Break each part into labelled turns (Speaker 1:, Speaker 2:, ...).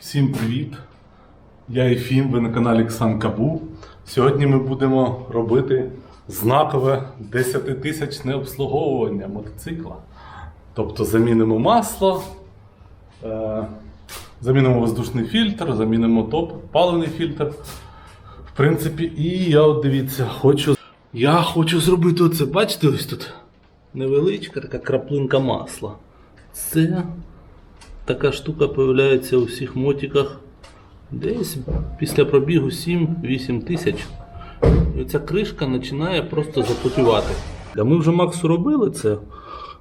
Speaker 1: Всім привіт! Я Єфім, ви на каналі Ксан Кабу. Сьогодні ми будемо робити знакове 10-тисячне обслуговування мотоцикла. Тобто замінимо масло, е, замінимо воздушний фільтр, замінимо топ, паливний фільтр. В принципі, і я от дивіться, хочу. Я хочу зробити оце. Бачите, ось тут невеличка така краплинка масла. Це така штука з'являється у всіх мотиках десь після пробігу 7-8 тисяч. І ця кришка починає просто запотівати. А ми вже Максу робили це.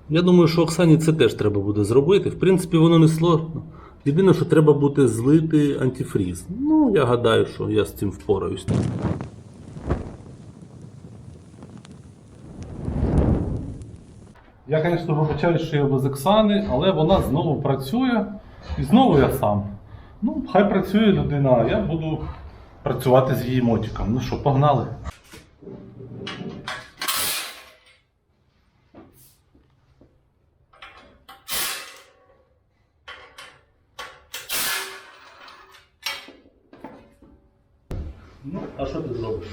Speaker 1: Я думаю, що Оксані це теж треба буде зробити. В принципі, воно не сложно. Єдине, що треба буде злити антифріз. Ну, я гадаю, що я з цим впораюсь. Я, звісно, вибачаю, що я без Оксани, але вона знову працює. І знову я сам. Ну, хай працює людина, а я буду працювати з її мотиком. Ну що, погнали. Ну, а що ти зробиш?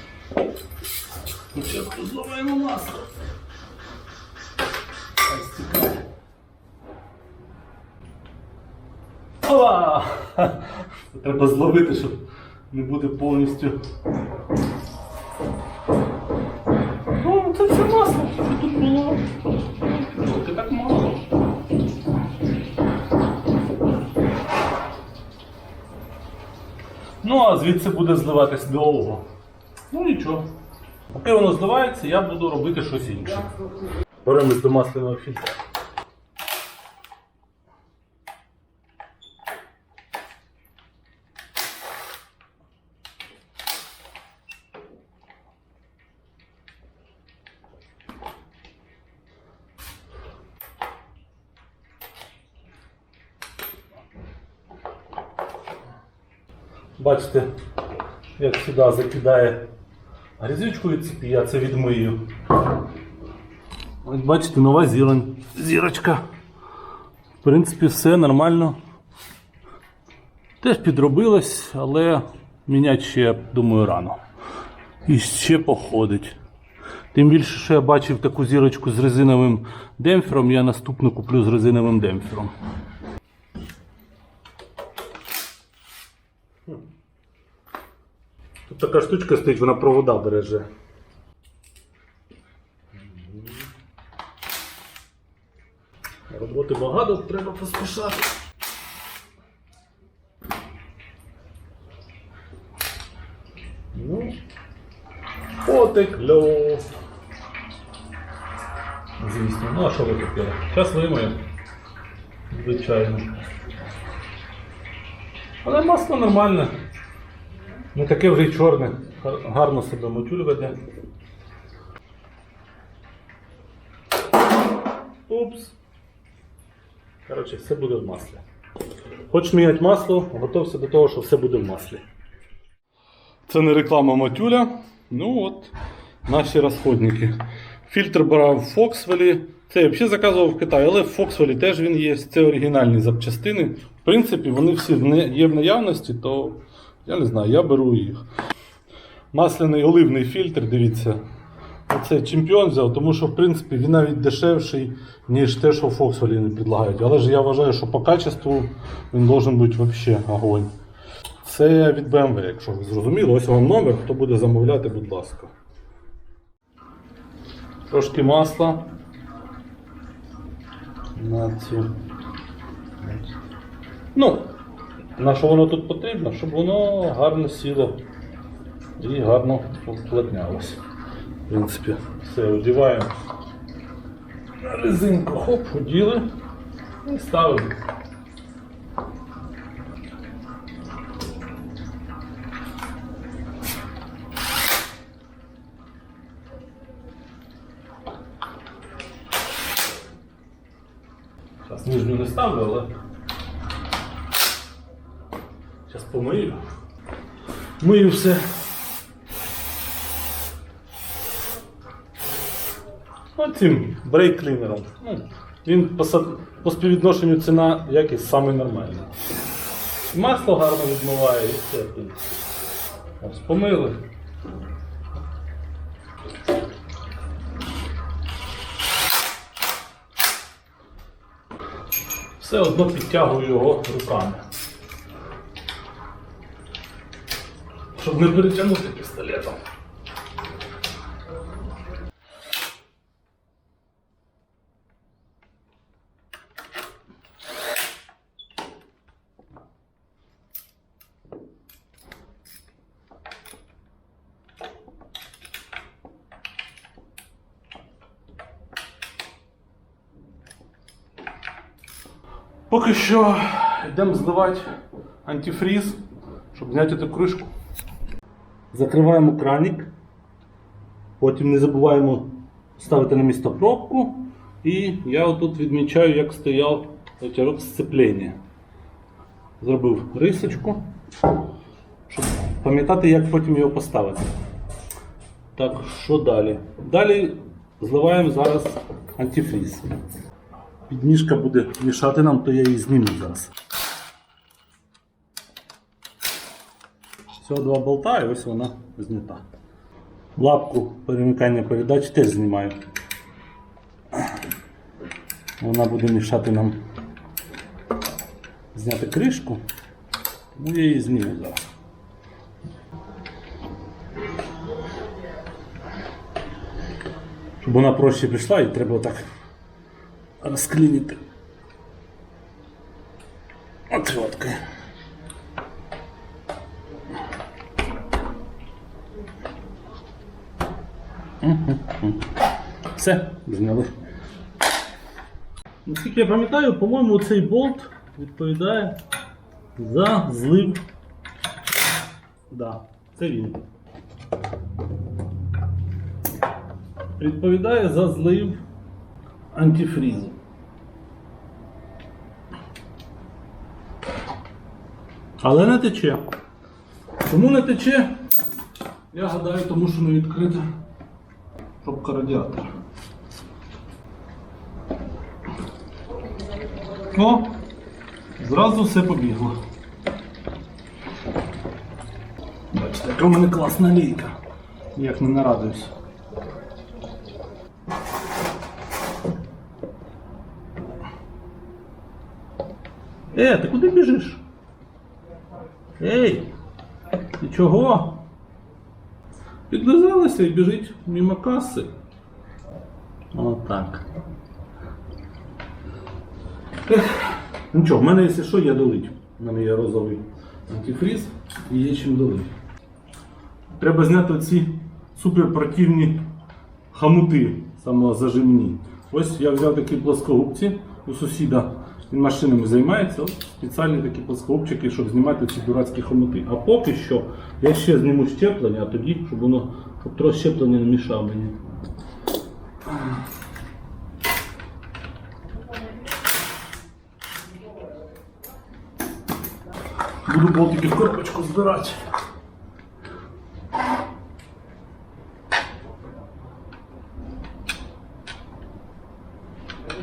Speaker 1: Спочатку зловимо масло. Хай стікає. Ова! Треба зловити, щоб не буде повністю. О, це все масло, що тут було. Тільки так мало. Ну, а звідси буде зливатись довго. Ну нічого. Поки воно зливається, я буду робити щось інше. Беремось до масляного фільтра. Бачите, як сюди закидає грязючку від цепі, я це відмию. Ось бачите, нова зелень. Зірочка. В принципі, все нормально. Теж підробилось, але міняти ще, думаю, рано. І ще походить. Тим більше, що я бачив таку зірочку з резиновим демпфером, я наступну куплю з резиновим демпфером. Тут така штучка стоїть, вона провода береже. Роботи багато, треба поспішати. Ну, потекло. Звісно, ну а що ви хотіли? Зараз вимою. Звичайно. Але масло нормальне. Не таке вже й чорне. Гарно себе мотюль веде. Упс. Коротше, все буде в маслі. Хочеш міняти масло, готовся до того, що все буде в маслі. Це не реклама матюля. Ну от, наші розходники. Фільтр брав в Фоксвелі. Це я взагалі заказував в Китаї, але в Фоксвелі теж він є. Це оригінальні запчастини. В принципі, вони всі є в наявності, то я не знаю, я беру їх. Масляний оливний фільтр, дивіться. Оце чемпіон взяв, тому що в принципі він навіть дешевший, ніж те, що не предлагають. Але ж я вважаю, що по качеству він должен бути взагалі огонь. Це від BMW, якщо ви зрозуміли. Ось вам номер, хто буде замовляти, будь ласка. Трошки масла. На цю. Ну, на що воно тут потрібно? Щоб воно гарно сіло і гарно вплотнялося. В принципі, все, одіваємо резинку, хоп, оділи і ставимо. Зараз нижню не ставлю, але зараз помию. Мию все. Оцим брейк-клінером. Ну, він по, співвідношенню ціна якість самий нормальний. Масло гарно відмиває і все. Ось помили. Все одно підтягую його руками. Щоб не перетягнути пістолетом. Поки що йдемо зливати антифріз, щоб зняти цю кришку. Закриваємо краник. Потім не забуваємо ставити на місце пробку. І я отут відмічаю, як стояв отярок сцеплення. Зробив рисочку, щоб пам'ятати, як потім його поставити. Так, що далі? Далі зливаємо зараз антифріз. Підніжка буде мішати нам, то я її зніму зараз. Всього два болта і ось вона знята. Лапку перемикання передач теж знімаю. Вона буде мішати нам зняти кришку. Тому я її зніму зараз. Щоб вона проще пішла і треба отак розклінити. Все, зняли. Наскільки я пам'ятаю, по-моєму, цей болт відповідає за злив. Да, це він. Відповідає за злив антифрізу. Але не тече. Чому не тече? Я гадаю, тому що не відкрита пробка радіатора. О! Зразу все побігло. Бачите, яка в мене класна лійка. Як не нарадуюсь. Е, ти куди біжиш? Ей! Ти чого? Підлизалася і біжить мимо каси. Отак. Ех, Нічого, в мене, якщо що, є долить. У мене є розовий антифріз і є чим долить. Треба зняти ці суперпротивні хамути самозажимні. Ось я взяв такі плоскогубці у сусіда. Він машинами займається. От спеціальні такі плоскогубчики, щоб знімати ці дурацькі хомути. А поки що я ще зніму щеплення, а тоді, щоб воно щоб трохи щеплення не мішав мені. Болтики в коробочку збирати.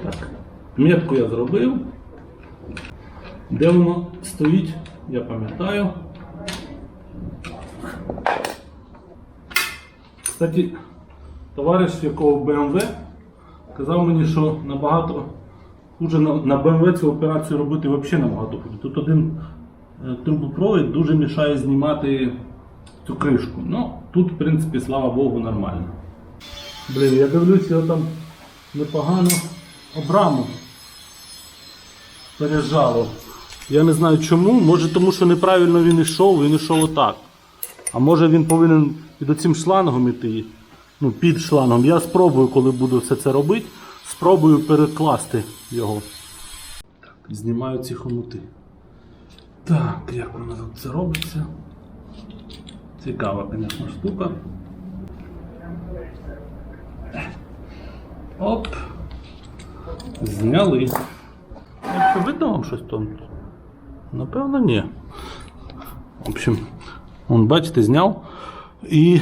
Speaker 1: Так. Метку я зробив. Де воно стоїть, я пам'ятаю. Кстати, товариш, якого BMW, казав мені, що набагато хуже на, BMW цю операцію робити взагалі набагато хуже. Тут один трубопровід дуже мішає знімати цю кришку. Ну, тут, в принципі, слава Богу, нормально. Блін, я дивлюсь, його там непогано обраму пережало. Я не знаю чому, може тому, що неправильно він йшов, він йшов отак. А може він повинен під оцим шлангом іти. Ну, під шлангом. Я спробую, коли буду все це робити, спробую перекласти його. Знімаю ці хомути. Так, як воно тут це робиться? Цікава, звісно, штука. Оп. Зняли. Якщо видно вам щось там? Напевно, ні. В общем, он, бачите, зняв. І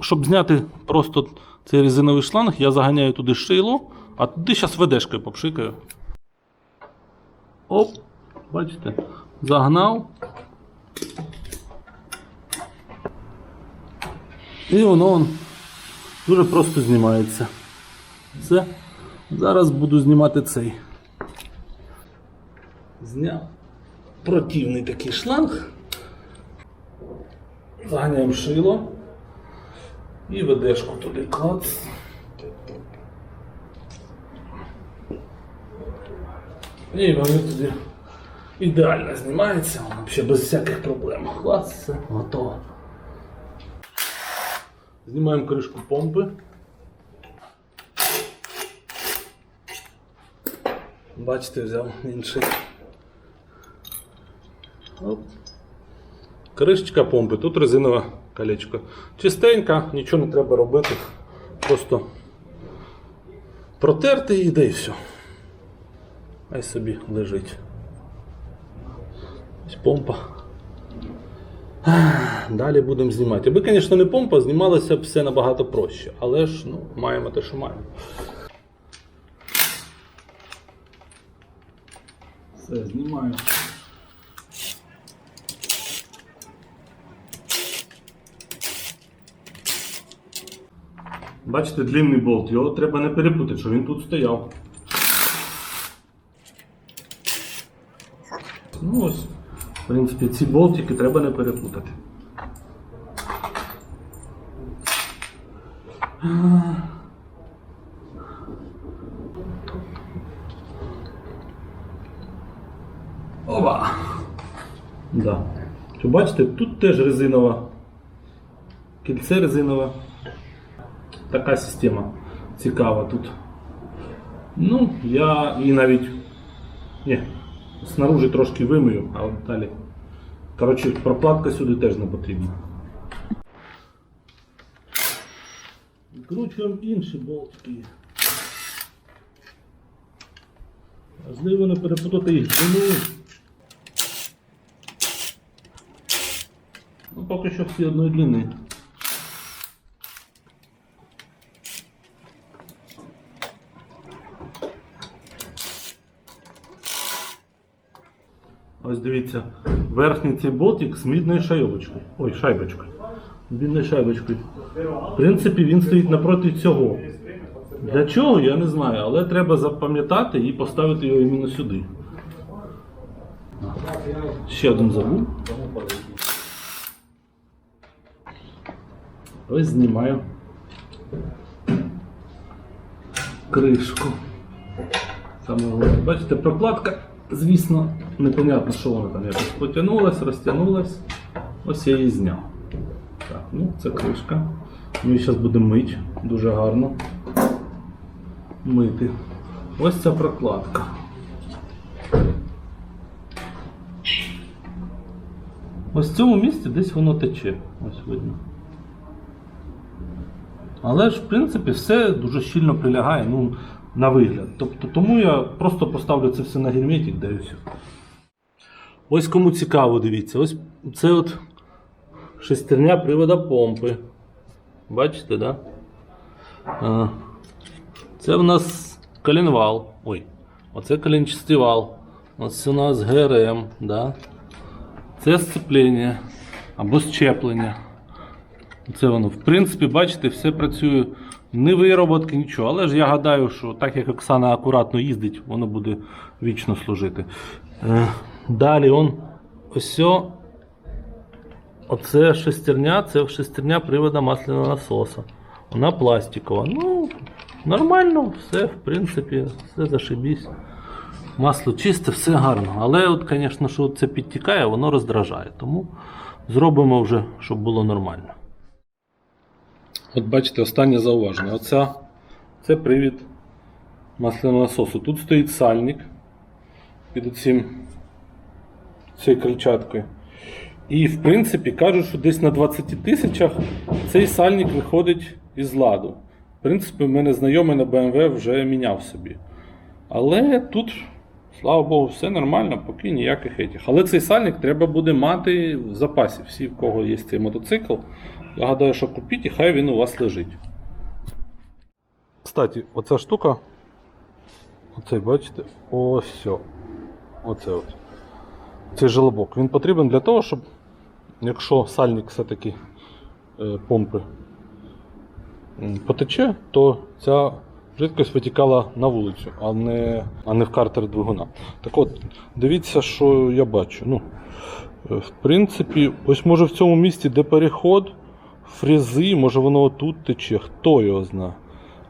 Speaker 1: щоб зняти просто цей резиновий шланг, я заганяю туди шило, а туди зараз ведешкою попшикаю. Оп, бачите, загнав. І воно дуже просто знімається. Все. Зараз буду знімати цей. Зняв противний такий шланг. Заганяємо шило. І ведешку туди клац. І вони тоді ідеально знімаються, воно взагалі без всяких проблем. Клац, все, готово. Знімаємо кришку помпи. Бачите, взяв інший. Оп. Кришечка помпи, тут резинове колечко. Чистенька, нічого не треба робити. Просто протерти її, да і все. Хай собі лежить. Помпа. Далі будемо знімати. Аби, звісно, не помпа, знімалося б все набагато проще. Але ж ну, маємо те, що маємо. Все, знімаю. Бачите, длинний болт, його треба не перепутати, що він тут стояв. Ну ось, в принципі, ці болтики треба не перепутати. Оба! Да. Що бачите, тут теж резинова. Кільце резинове. Така система цікава тут. Ну, я її навіть. Ні, снаружи трошки вимию, а от далі. Коротше, прокладка сюди теж не потрібна. Відкручуємо інші болтики. Важливо не перепутати їх длину. Ну, поки що всі одної длини. Ось дивіться, верхній цей болтик з мідною шайбочкою. Ой, шайбочкою. Мідною шайбочкою. В принципі, він стоїть напроти цього. Для чого, я не знаю, але треба запам'ятати і поставити його іменно сюди. Ще один забув. Ось знімаю кришку. Саме. Бачите, прокладка, звісно, непонятно, що вона там якось потягнулась, розтягнулась. Ось я її зняв. Так, ну це кришка. Ми її зараз будемо мити дуже гарно. Мити. Ось ця прокладка. Ось в цьому місці десь воно тече. Ось видно. Але ж, в принципі, все дуже щільно прилягає ну, на вигляд. Тобто, тому я просто поставлю це все на герметик, да і все. Ось кому цікаво, дивіться. Ось це от шестерня привода помпи. Бачите, да? Це в нас коленвал. Ой, оце коленчастий вал. Ось у нас ГРМ, да? Це сцеплення або щеплення. Це воно, в принципі, бачите, все працює. Не вироботки, нічого. Але ж я гадаю, що так як Оксана акуратно їздить, воно буде вічно служити. Е, далі он ось. Оце шестерня, це шестерня привода масляного насоса. Вона пластикова. Ну, нормально, все, в принципі, все зашибісь. Масло чисте, все гарно. Але, от, звісно, що це підтікає, воно роздражає. Тому зробимо вже, щоб було нормально. От бачите, останнє зауваження. Оця, це привід масляного насосу. Тут стоїть сальник під цим цією крильчаткою. І в принципі кажуть, що десь на 20 тисячах цей сальник виходить із ладу. В принципі, в мене знайомий на BMW вже міняв собі. Але тут, слава Богу, все нормально, поки ніяких етіх. Але цей сальник треба буде мати в запасі. Всі, в кого є цей мотоцикл, я гадаю, що купіть і хай він у вас лежить. Кстати, оця штука. Оце бачите? Ось. Оце от. цей желобок? Він потрібен для того, щоб якщо сальник все-таки е, помпи потече, то ця жидкость витікала на вулицю, а не, а не в картер двигуна. Так от, дивіться, що я бачу. Ну, е, в принципі, ось може в цьому місці, де переход, фрези, може воно отут тече, хто його знає.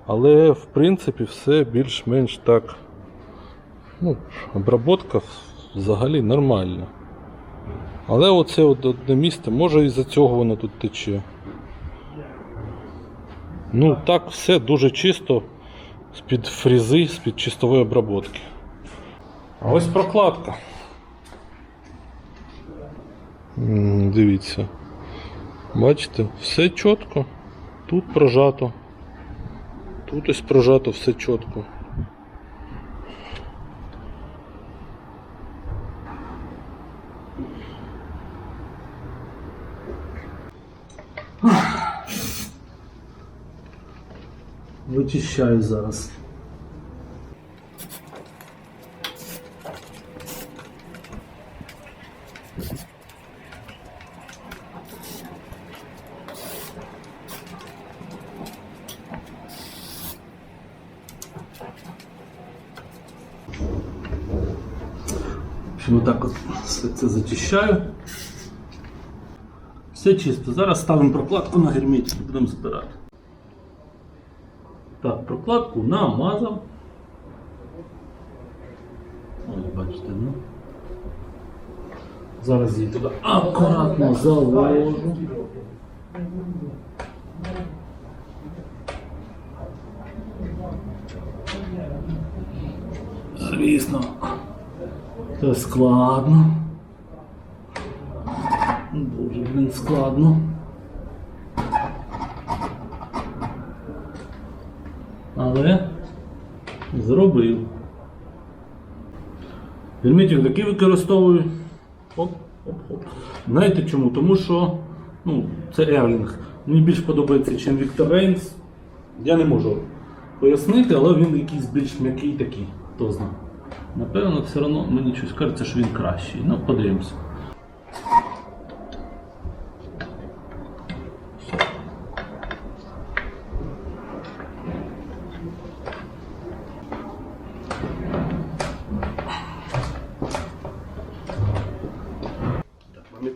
Speaker 1: Але в принципі все більш-менш так. Ну, обработка взагалі нормальна. Але оце одне місце, може із-за цього воно тут тече. Ну так, все дуже чисто з-під фрізи, з-під чистової обработки. А ось прокладка. Дивіться. Бачите, все чітко. Тут прожато. Тут ось прожато все чітко.
Speaker 2: Вичищаю зараз. В общем, отак от все це зачищаю. Все чисто. Зараз ставимо прокладку на герметик і будемо збирати. Так, прокладку намазав. Ось, бачите, ну. Зараз її туди акуратно заложу. Звісно, це складно. Дуже, блін, складно. Але зробив. Герметик такий використовую. Оп, оп, оп. Знаєте чому? Тому що ну, це Ерлінг. Мені більш подобається, ніж Віктор Рейнс. Я не можу пояснити, але він якийсь більш м'який такий, хто знає. Напевно, все одно мені щось кажеться, що він кращий. Ну, подивимося.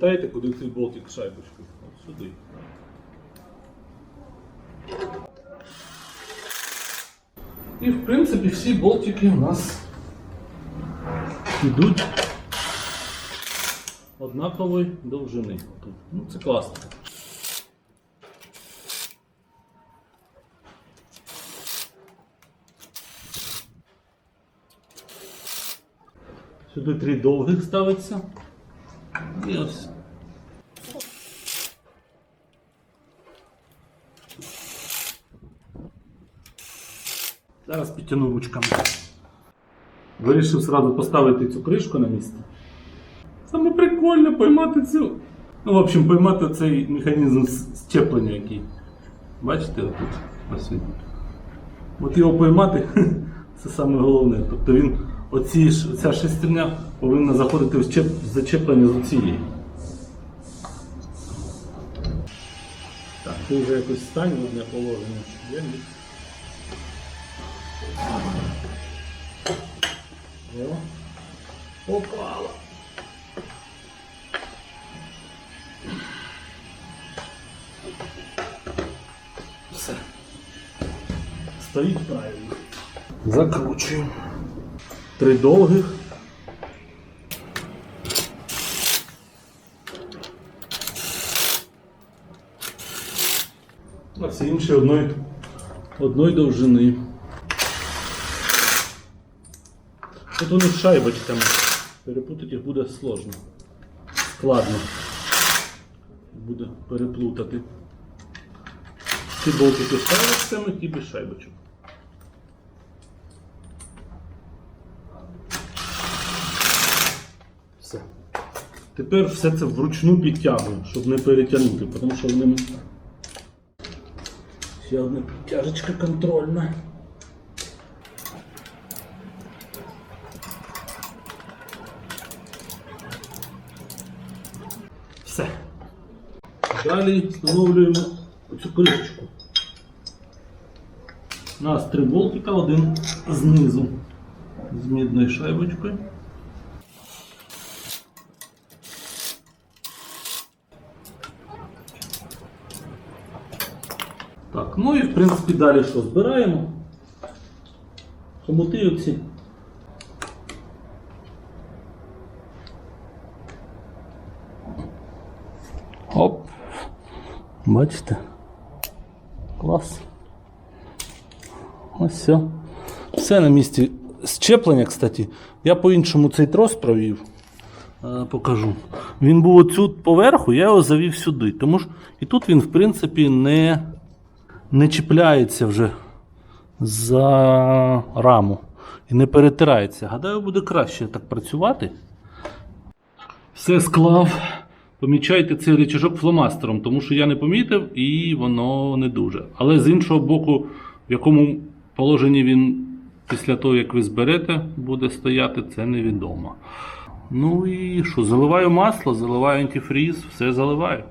Speaker 2: Пам'ятаєте, куди цей болтик шайбочку? От сюди. І в принципі всі болтики у нас йдуть однакової довжини. Ну, це класно. Сюди три довгих ставиться. І ось. Зараз підтягну ручками. Вирішив сразу поставити цю кришку на місце. Саме прикольно поймати цю. Ну, в общем, поймати цей механізм з- щеплення, який. Бачите, отут. Ось він. От його поймати це саме головне. Тобто він, оці, ця шестерня повинна заходити в зачеплення з оцієї. Так, ти вже якось стань одне положення. Я ні. О, попало. Все. Стоїть правильно. Закручуємо. Три довгих. А всі інші одної, одної довжини. Тут вони з шайбочками. Перепутати їх буде сложно. Складно. Буде переплутати. Ці болтики з шайбочками, ті без шайбочок. Все. Тепер все це вручну підтягую, щоб не перетягнути, тому що вони. Ще одна підтяжечка контрольна. Все. Далі встановлюємо цю кришечку. У нас три болтика, один знизу з мідною шайбочкою. Так, ну і в принципі далі що збираємо? Хомути оці. Бачите? Клас. Ось все. Все на місці. Щеплення, кстати. Я по-іншому цей трос провів. Е, покажу. Він був отут поверху, я його завів сюди. Тому ж і тут він, в принципі, не, не чіпляється вже за раму і не перетирається. Гадаю, буде краще так працювати. Все склав. Помічайте цей рычажок фломастером, тому що я не помітив і воно не дуже. Але з іншого боку, в якому положенні він після того, як ви зберете, буде стояти, це невідомо. Ну і що, заливаю масло, заливаю антифріз, все заливаю.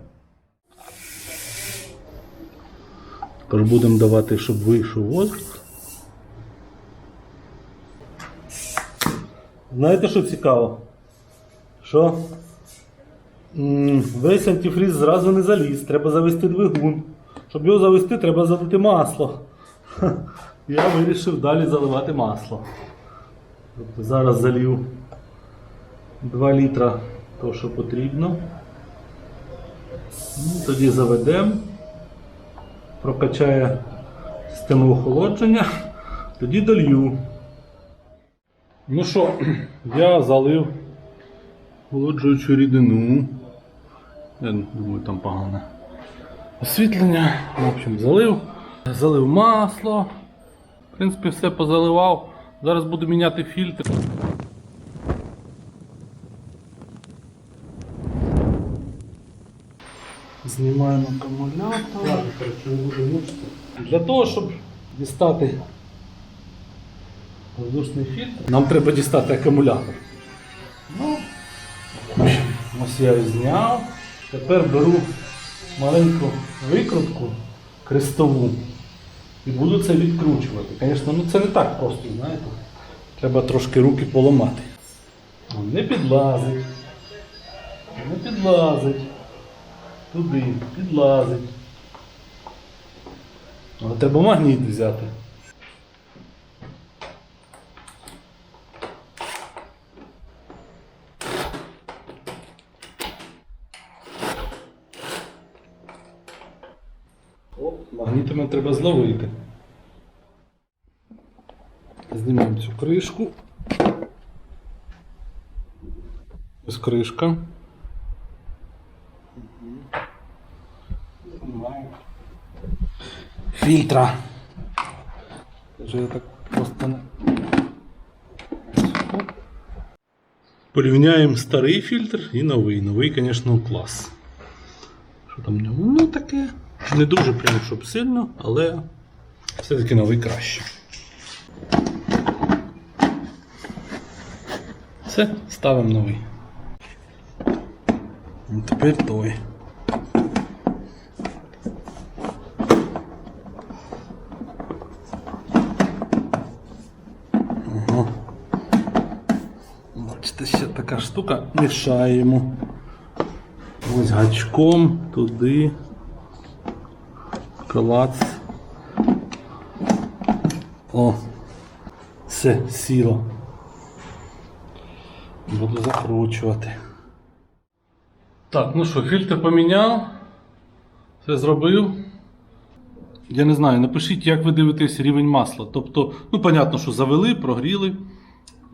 Speaker 2: Тепер будемо давати, щоб вийшов воздух. Знаєте, що цікаво? Що? Весь антифріз зразу не заліз, треба завести двигун. Щоб його завести, треба залити масло. Я вирішив далі заливати масло. Тобто зараз залью 2 літра того, що потрібно. Ну, тоді заведемо, прокачає систему охолодження, тоді долью. Ну що, я залив охолоджуючу рідину. Я думаю, там погане. Освітлення. В общем, залив. Залив масло. В принципі, все позаливав. Зараз буду міняти фільтр. Знімаємо акумулятор. Для того, щоб дістати воздушний фільтр, нам треба дістати акумулятор. Ну, ось я зняв. Тепер беру маленьку викрутку крестову і буду це відкручувати. Звісно, ну це не так просто, знаєте. Треба трошки руки поламати. Не підлазить. Не підлазить. Туди, підлазить. Але треба магніт взяти. Магнітами треба зловити. Знімаємо цю кришку. Ось кришка. Знімаємо. Фільтра. Я так просто не. Порівняємо старий фільтр і новий. Новий, звісно, клас. Що там в ньому? Ну таке. Не дуже прям, щоб сильно, але все-таки новий краще. Все, ставимо новий. Ну, Тепер той. Ага. Бачите, ще така штука. Мішаємо. Ось гачком туди. Клац. О, все, сіло. Буду закручувати. Так, ну що, фільтр поміняв. Все зробив. Я не знаю, напишіть, як ви дивитесь рівень масла. Тобто, ну, понятно, що завели, прогріли.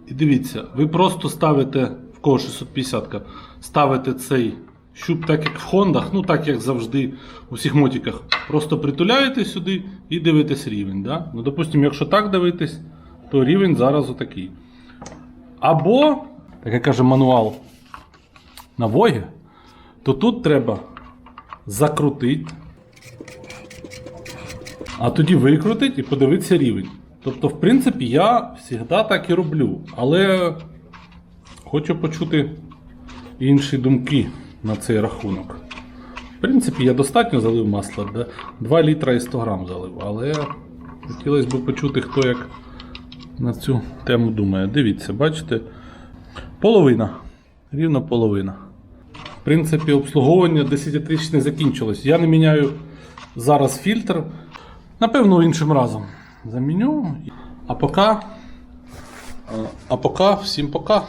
Speaker 2: І дивіться, ви просто ставите, в кого 650 ставите цей щуп, так як в Хондах, ну так як завжди у всіх мотиках. Просто притуляєте сюди і дивитесь рівень. Да? Ну, допустимо, якщо так дивитись, то рівень зараз отакий. Або, так як каже мануал на Вогі, то тут треба закрутити, а тоді викрутити і подивитися рівень. Тобто, в принципі, я завжди так і роблю. Але хочу почути інші думки.
Speaker 1: На цей рахунок. В принципі, я достатньо залив масла, 2 літра і 100 грам залив, але хотілося б почути, хто як на цю тему думає. Дивіться, бачите, половина. Рівно половина. В принципі, обслуговування 10 тисяч не закінчилось. Я не міняю зараз фільтр. Напевно, іншим разом заміню. А поки, а поки всім пока.